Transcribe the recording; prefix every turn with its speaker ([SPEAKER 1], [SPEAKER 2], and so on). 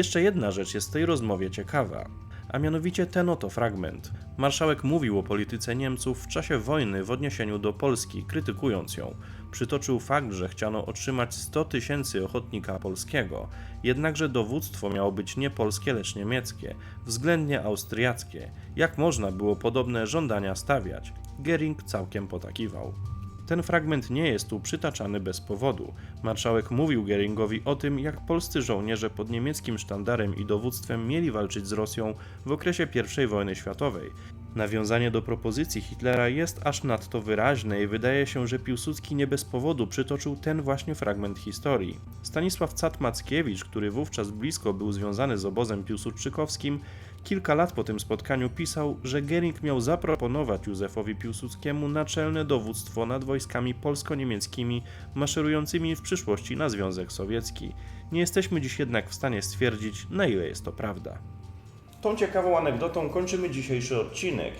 [SPEAKER 1] Jeszcze jedna rzecz jest w tej rozmowie ciekawa, a mianowicie ten oto fragment. Marszałek mówił o polityce Niemców w czasie wojny w odniesieniu do Polski, krytykując ją. Przytoczył fakt, że chciano otrzymać 100 tysięcy ochotnika polskiego, jednakże dowództwo miało być nie polskie, lecz niemieckie, względnie austriackie. Jak można było podobne żądania stawiać? Gering całkiem potakiwał. Ten fragment nie jest tu przytaczany bez powodu. Marszałek mówił Geringowi o tym, jak polscy żołnierze pod niemieckim sztandarem i dowództwem mieli walczyć z Rosją w okresie I wojny światowej. Nawiązanie do propozycji Hitlera jest aż nadto wyraźne i wydaje się, że Piłsudski nie bez powodu przytoczył ten właśnie fragment historii. Stanisław Cat-Mackiewicz, który wówczas blisko był związany z obozem piłsudczykowskim, kilka lat po tym spotkaniu pisał, że Gering miał zaproponować Józefowi Piłsudskiemu naczelne dowództwo nad wojskami polsko-niemieckimi maszerującymi w przyszłości na Związek Sowiecki. Nie jesteśmy dziś jednak w stanie stwierdzić, na ile jest to prawda. Tą ciekawą anegdotą kończymy dzisiejszy odcinek.